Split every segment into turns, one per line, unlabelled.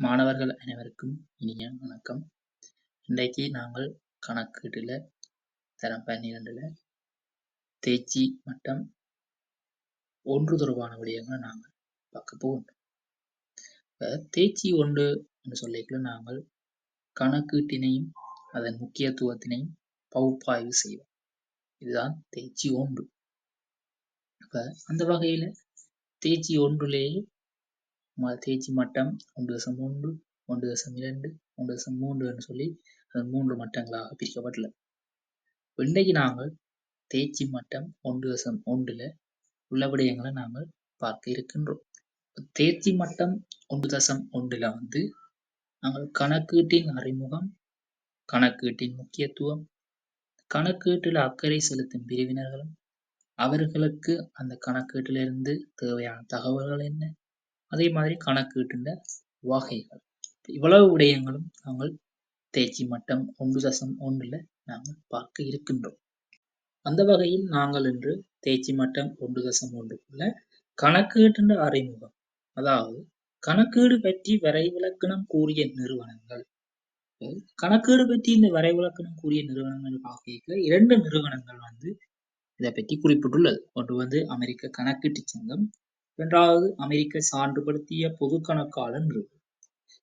மாணவர்கள் அனைவருக்கும் இனிய வணக்கம். இன்றைக்கு நாங்கள் கணக்கீட்டுல தரம் பன்னிரண்டுல தேர்ச்சி மட்டம் ஒன்று தொடர்பான விடயங்களை நாங்கள் பார்க்க போகின்றோம். இப்ப தேர்ச்சி ஒன்று என்று சொல்லிக்கல நாங்கள் கணக்கீட்டினையும் அதன் முக்கியத்துவத்தினையும் பகுப்பாய்வு செய்வோம். இதுதான் தேர்ச்சி ஒன்று. இப்ப அந்த வகையில தேர்ச்சி ஒன்றுலேயே தேய்ச்சி மட்டம் ஒன்று தசம் மூன்று ஒன்று தசம் இரண்டு ஒன்று தசம் மூன்றுன்னு சொல்லி அது மூன்று மட்டங்களாக பிரிக்கப்பட்டுள்ளது. இன்றைக்கு நாங்கள் தேய்ச்சி மட்டம் ஒன்று தசம் ஒன்றுல உள்ள விடயங்களை நாங்கள் பார்க்க இருக்கின்றோம். தேர்ச்சி மட்டம் ஒன்று தசம் ஒன்றுல வந்து நாங்கள் கணக்கீட்டின் அறிமுகம் கணக்கீட்டின் முக்கியத்துவம் கணக்கீட்டில் அக்கறை செலுத்தும் பிரிவினர்களும் அவர்களுக்கு அந்த கணக்கீட்டிலிருந்து தேவையான தகவல்கள் என்ன அதே மாதிரி கணக்கீட்டுண்ட வகைகள். இவ்வளவு விடயங்களும் நாங்கள் தேர்ச்சி மட்டம் ஒன்று தசம் ஒன்றில் நாங்கள் பார்க்க இருக்கின்றோம். அந்த வகையில் நாங்கள் இன்று தேர்ச்சி மட்டம் ஒன்று தசம் ஒன்றுக்குள்ள கணக்கீட்டு அறிமுகம். அதாவது கணக்கீடு பற்றி வரைவிலக்கணம் கூறிய நிறுவனங்கள். கணக்கீடு பற்றி இந்த வரைவிலக்கணம் கூறிய நிறுவனங்கள் பார்க்க இரண்டு நிறுவனங்கள் வந்து இதை பற்றி குறிப்பிட்டுள்ளது. ஒன்று வந்து அமெரிக்க கணக்கீட்டு சங்கம் இரண்டாவது அமெரிக்க சான்றுபடுத்திய பொது கணக்காளர் நிறுவனம்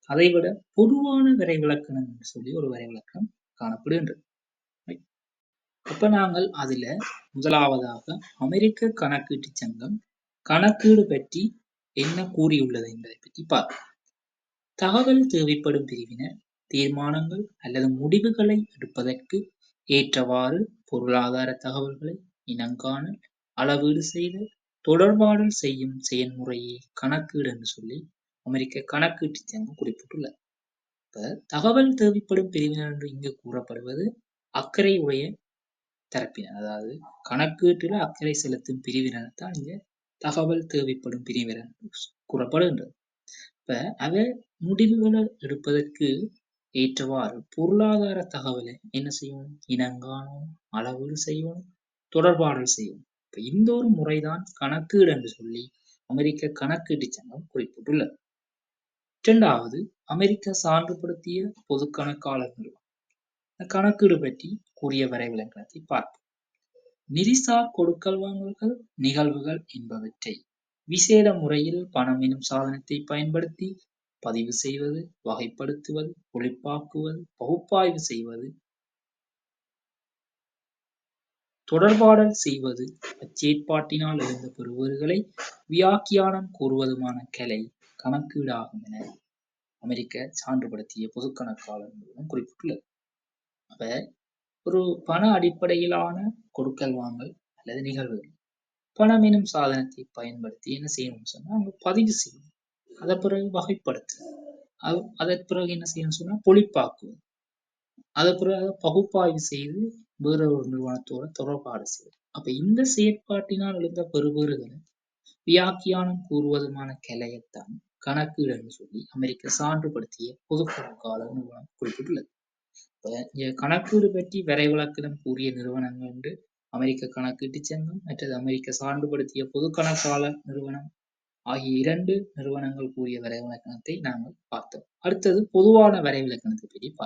அதைவிட பொதுவான விரைவிலக்கணம் என்று சொல்லி ஒரு விரைவிலக்கணம் காணப்படுகின்றது. இப்ப நாங்கள் அதுல முதலாவதாக அமெரிக்க கணக்கீட்டு சங்கம் கணக்கீடு பற்றி என்ன கூறியுள்ளது என்பதை பற்றி பார்ப்போம். தகவல் தேவைப்படும் பிரிவினர் தீர்மானங்கள் அல்லது முடிவுகளை எடுப்பதற்கு ஏற்றவாறு பொருளாதார தகவல்களை இனங்காணல் அளவீடு செய்தல் தொடர்பாடல் செய்யும் செயல்முறையை கணக்கீடு என்று சொல்லி அமெரிக்க கணக்கீட்டு சங்கம் குறிப்பிட்டுள்ளது. இப்ப தகவல் தேவைப்படும் பிரிவினர் என்று இங்கு கூறப்படுவது அக்கறை உடைய தரப்பினர் அதாவது கணக்கீட்டுல அக்கறை செலுத்தும் பிரிவினர் தான் இங்க தகவல் தேவைப்படும் பிரிவினர் கூறப்படுகின்றது. இப்ப அத முடிவுகளை எடுப்பதற்கு ஏற்றவாறு பொருளாதார தகவலை என்ன செய்யணும்? இனங்காணும் அளவீடு செய்யணும் தொடர்பாடல் செய்யணும். இந்த ஒரு முறைதான் கணக்கீடு என்று சொல்லி அமெரிக்க கணக்கீட்டு சங்கம் குறிப்பிட்டுள்ளது. இரண்டாவது அமெரிக்க சான்றுபடுத்திய பொது கணக்காளர் நிறுவனம். கணக்கீடு பற்றி கூறிய வரைவிலக்கணத்தை பார்ப்போம். நிதிசார் கொடுக்கல் வாங்கல்கள் நிகழ்வுகள் என்பவற்றை விசேட முறையில் பணம் எனும் சாதனத்தை பயன்படுத்தி பதிவு செய்வது வகைப்படுத்துவது ஒளிப்பாக்குவது பகுப்பாய்வு செய்வது தொடர்பாடல் செய்வது அச்சேற்பாட்டினால் எழுந்த பெறுவர்களை வியாக்கியானம் கூறுவதுமான கலை கணக்கீடாகும் என அமெரிக்க சான்றுபடுத்திய பொதுக்கணக்காளர் நிறுவனம் குறிப்பிட்டுள்ளது. அப்ப ஒரு பண அடிப்படையிலான கொடுக்கல் வாங்கல் அல்லது நிகழ்வுகள் பணம் எனும் சாதனத்தை பயன்படுத்தி என்ன செய்யணும்னு சொன்னா அவங்க பதிவு செய்யணும். அதை பிறகு வகைப்படுத்து அதற்கு பிறகு என்ன செய்யணும்னு சொன்னா பொழிப்பாக்குவது அதை பிறகு பகுப்பாய்வு செய்து வேற ஒரு நிறுவனத்தோட தொடர்பாடு செய்வது அப்ப இந்த செயற்பாட்டினால் எழுந்த பெறுபேறுகளை வியாக்கியானம் கூறுவதுமான கிளையத்தான் கணக்கீடு என்று சொல்லி அமெரிக்க சான்றுபடுத்திய பொது நிறுவனம் குறிப்பிட்டுள்ளது. கணக்கீடு பற்றி விரைவிலக்கணம் கூறிய நிறுவனங்கள் என்று அமெரிக்க கணக்கீட்டு சங்கம் மற்றது அமெரிக்க சான்றுபடுத்திய பொது கணக்காளர் நிறுவனம் ஆகிய இரண்டு நிறுவனங்கள் கூறிய வரைவிலக்கணத்தை நாங்கள் பார்த்தோம். அடுத்தது பொதுவான வரைவிலக்கணத்தை பற்றி பார்த்தோம்.